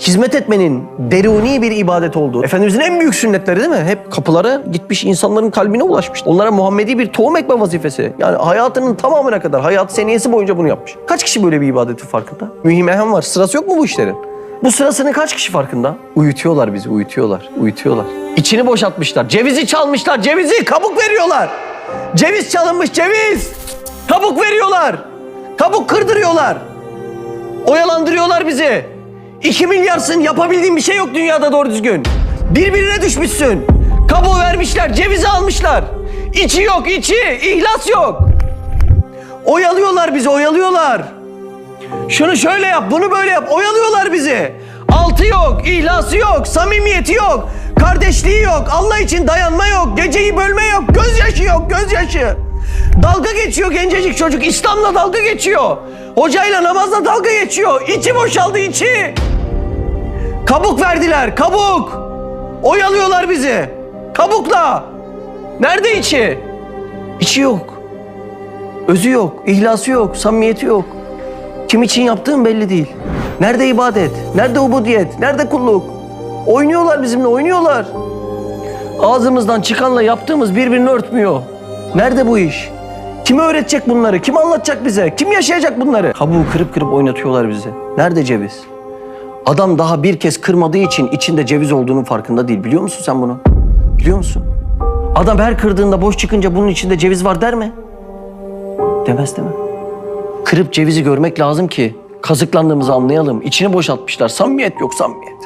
hizmet etmenin deruni bir ibadet olduğu. Efendimizin en büyük sünnetleri değil mi? Hep kapılara gitmiş insanların kalbine ulaşmış. Onlara Muhammedi bir tohum ekme vazifesi. Yani hayatının tamamına kadar, hayat seniyesi boyunca bunu yapmış. Kaç kişi böyle bir ibadetin farkında? Mühim ehem var. Sırası yok mu bu işlerin? Bu sırasının kaç kişi farkında? Uyutuyorlar bizi, uyutuyorlar, uyutuyorlar. İçini boşaltmışlar, cevizi çalmışlar, cevizi kabuk veriyorlar. Ceviz çalınmış, ceviz! Kabuk veriyorlar. Kabuk kırdırıyorlar. Oyalandırıyorlar bizi. 2 milyarsın yapabildiğin bir şey yok dünyada doğru düzgün. Birbirine düşmüşsün. Kabuğu vermişler, cevizi almışlar. İçi yok, içi. ihlas yok. Oyalıyorlar bizi, oyalıyorlar. Şunu şöyle yap, bunu böyle yap. Oyalıyorlar bizi. Altı yok, ihlası yok, samimiyeti yok, kardeşliği yok, Allah için dayanma yok, geceyi bölme yok, gözyaşı yok, gözyaşı. Dalga geçiyor gencecik çocuk, İslam'la dalga geçiyor. Hocayla namazla dalga geçiyor. İçi boşaldı içi. Kabuk verdiler, kabuk. Oyalıyorlar bizi. Kabukla. Nerede içi? İçi yok. Özü yok, ihlası yok, samimiyeti yok. Kim için yaptığın belli değil. Nerede ibadet? Nerede ubudiyet? Nerede kulluk? Oynuyorlar bizimle, oynuyorlar. Ağzımızdan çıkanla yaptığımız birbirini örtmüyor. Nerede bu iş? Kim öğretecek bunları? Kim anlatacak bize? Kim yaşayacak bunları? Kabuğu kırıp kırıp oynatıyorlar bizi. Nerede ceviz? Adam daha bir kez kırmadığı için içinde ceviz olduğunun farkında değil. Biliyor musun sen bunu? Biliyor musun? Adam her kırdığında boş çıkınca bunun içinde ceviz var der mi? Demez mi? Kırıp cevizi görmek lazım ki kazıklandığımızı anlayalım. İçini boşaltmışlar. Samimiyet yok samimiyet.